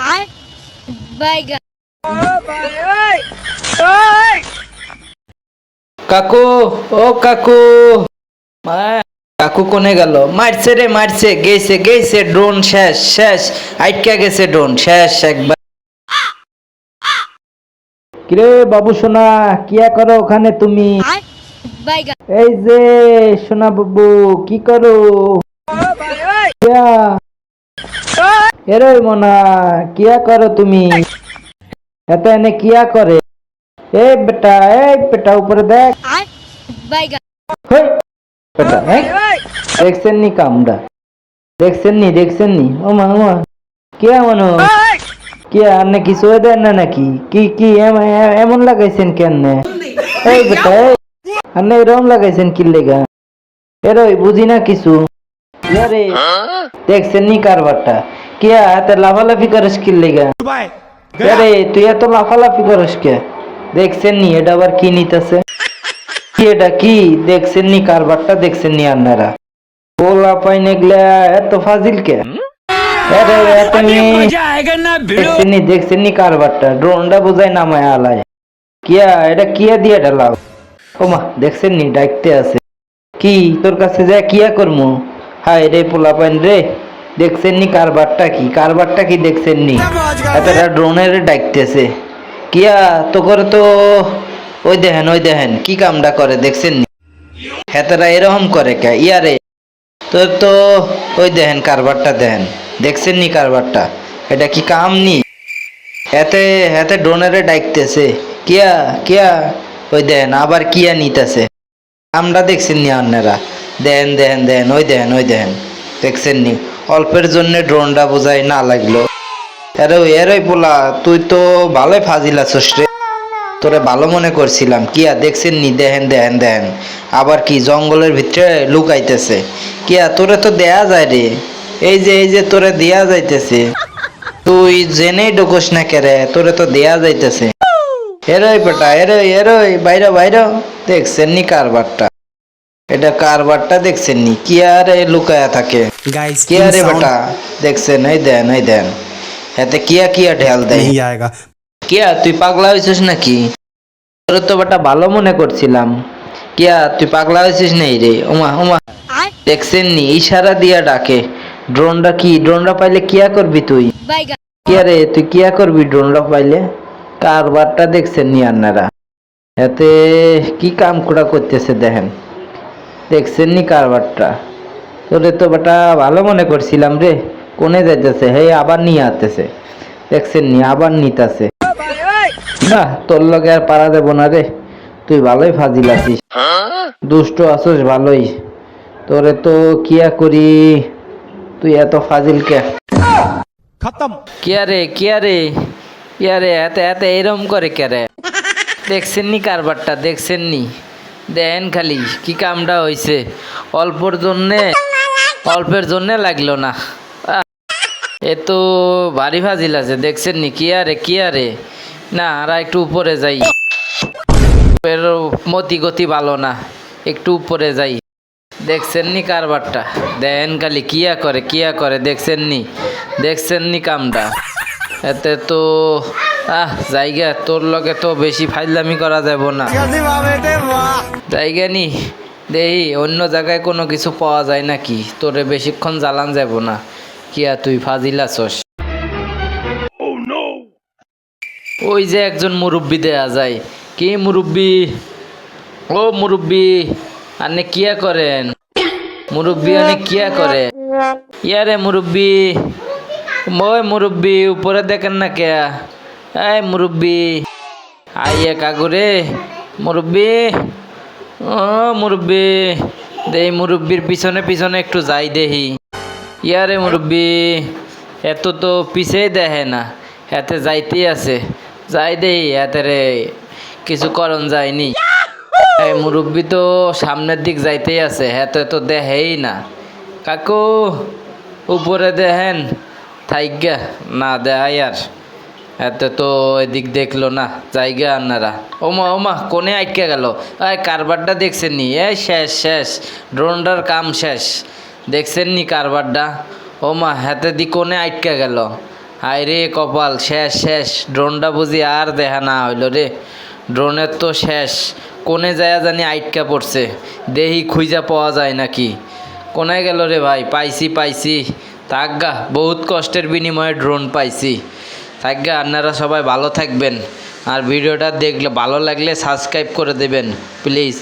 Bye. কাকু ও কাকু। কাকু কোনে গেল? মারছে রে মারছে। গেছে গেছে ড্রোন শেষ শেষ। আটকা গেছে ড্রোন শেষ একবার। কিরে বাবু সোনা কিয়া করো ওখানে তুমি? এই যে সোনা বাবু কি করো? কিয়া? এরে মনা কিয়া করো তুমি? এত এনে কিয়া করে? এই বেটা এই বেটা উপরে দেখ। হই, বেটা হ্যাঁ? দেখছেন নি কামড়া দেখছেন নি দেখছেন নি? ও মা ও মা। কে মনো? কে আপনি কিছু দেন না নাকি? কি কি এম- এ- এমন লাগাইছেন কেন? এই বেটা এই। আপনি এরকম লাগাইছেন কি লেগা? এরই বুঝি না কিছু। আরে দেখছেন নি কারবারটা? কে হাতে লাফালাফি করিস কি লেগা? আরে তুই এত লাফালাফি করিস কে? দেখছেন নি এটা আবার কি নিতেছে? কি এটা কি? দেখছেন নি কারবারটা দেখছেন নি আপনারা? পোলা পাইনে গলা এত ফাজিল কে? আরে এত নি দেখছেন নি দেখছেন নি কারবারটা? ড্রোনটা বোঝাই নামায় আলায় কিয়া এটা কিয়া দিয়ে ঢালাও ওমা দেখছেন নি ডাকতে আছে। কি তোর কাছে যা কিয়া করমু? হায় রে পোলা পাইন রে। দেখছেন নি কারবারটা কি? কারবারটা কি দেখছেন নি এতটা ড্রোনের ডাকতেছে। কিয়া তো করে তো ওই দেখেন ওই দেখেন, কি কামটা করে দেখছেন নি হেতারা এরকম করে কে? ইয়ারে তো তো ওই দেখেন কারবারটা দেখেন। দেখছেন নি কারবারটা? এটা কি কাম নি? এতে হেতে ড্রোনেরে ডাকতেছে। কিয়া কিয়া, ওই দেখেন, আবার কিয়া নিতেছে। আমরা দেখছেন নি আপনারা? দেন দেন দেন ওই দেন ওই দেন দেখছেন নি অল্পের জন্য ড্রোনটা বোঝাই না লাগল। আরে এরই পোলা, তুই তো ভালোই ফাজিল আছিস রে। তোরে ভালো মনে করছিলাম। কিয়া দেখছেন নি? দেহেন দেহেন দেহেন আবার কি জঙ্গলের ভিতরে লুকাইতেছে। কিয়া তোরে তো দেয়া যায় রে। এই যে এই যে তোরে দেয়া যাইতেছে। তুই জেনেই ডোকস না কেরে তোরে তো দেয়া যাইতেছে। এরই বেটা এরই এরই বাইরে বাইরে। দেখছেন নি কারবারটা? এটা কারবারটা দেখছেন নি কি আর এ লুকায়া থাকে गाइस কি আরে বেটা দেখছেন এই দেন এই দেন এতে কিয়া কিয়া ঢেল দেয় नहीं आएगा কিয়া তুই পাগলা হয়েছিস নাকি তোর তো বেটা ভালো মনে করছিলাম কিয়া তুই পাগলা হয়েছিস নাই রে ওমা ওমা দেখছেন নি ইশারা দিয়া ডাকে ড্রোনটা কি ড্রোনটা পাইলে কিয়া করবি তুই Bye. কিয়া রে তুই কিয়া করবি ড্রোনটা পাইলে কারবারটা দেখছেন নি আপনারা এতে কি কাম কুড়া করতেছে দেখেন দেখছেন নি কারবারটা? তোরে তো বেটা ভালো মনে করছিলাম রে। কোনে যাইতেছে? হে আবার নিয়ে আতেছে দেখছেন নি আবার নিতাছে। না তোর লগে আর পারা দেব না রে। তুই ভালোই ফাজিল আছিস। দুষ্ট আছিস ভালোই। তোরে তো কিয়া করি? তুই এত ফাজিল কে? খতম। কিয়া রে কিয়া রে? কিয়া রে এত এত এরম করে কে রে? দেখছেন নি কারবারটা? দেখছেন নি দেন খালি, কি কামটা হইছে? অল্পর জন্যে, অল্পের জন্যে লাগল না। এ তো ভারী ফাজিল আছে, দেখছেন নি? কি আরে কি আরে? না, আর একটু উপরে যাই। এর মতি গতি ভালো না, একটু উপরে যাই। দেখছেন নি কারবারটা? দেন খালি কিয়া করে কিয়া করে? দেখছেন নি? দেখছেন নি কামটা? এতে তো আহ, জায়গা, তোর লগে তো বেশি ফাইলামি করা যাব না। জায়গা নি দেহি অন্য জায়গায় কোনো কিছু পাওয়া যায় নাকি? তোরে বেশিক্ষণ জ্বালান যাব না। কিয়া, তুই ফাজিল আছস? ওই যে একজন মুরব্বি দেয়া যায়। কি মুরব্বি? ও মুরব্বি, আনে কিয়া করেন? মুরব্বি আনে কিয়া করে ইয়ারে মুরব্বি, ওই মুরব্বি, উপরে দেখেন না কে এই মুরব্বি আইয়া কাকুরে মুরব্বি, ও মুরব্বি দেই মুরব্বির পিছনে পিছনে একটু যাই দেহি ইয়ারে মুরব্বি, এত তো পিছেই দেখে না, এতে যাইতেই আছে। যাই দেহি এতে রে কিছু করণ যায়নি। এই মুরব্বি তো সামনের দিক যাইতেই আছে, এত তো দেহেই না। কাকু, উপরে দেখেন থাইগা না দেখাই আর। এতে তো এদিক দেখল না, জায়গা আপনারা ওমা ওমা, কোনে আটকে গেল? এই, কারবারটা দেখছেন নি এ শেষ শেষ। ড্রোনটার কাম শেষ। দেখছেন নি কারবারটা? ওমা, হাতে দি কোনে আটকে গেল? হায় রে কপাল, শেষ শেষ। ড্রোনটা বুঝি আর দেখা না হইল রে। ড্রোনের তো শেষ। কোনে যায় জানি আইটকা পড়ছে। দেহি খুঁজা পাওয়া যায় নাকি? কোনায় গেল রে ভাই? পাইছি পাইছি। তাজ্ঞা বহুত কষ্টের বিনিময়ে ড্রোন পাইছি। তাজ্ঞা আপনারা সবাই ভালো থাকবেন। আর ভিডিওটা দেখলে ভালো লাগলে সাবস্ক্রাইব করে দেবেন প্লিজ।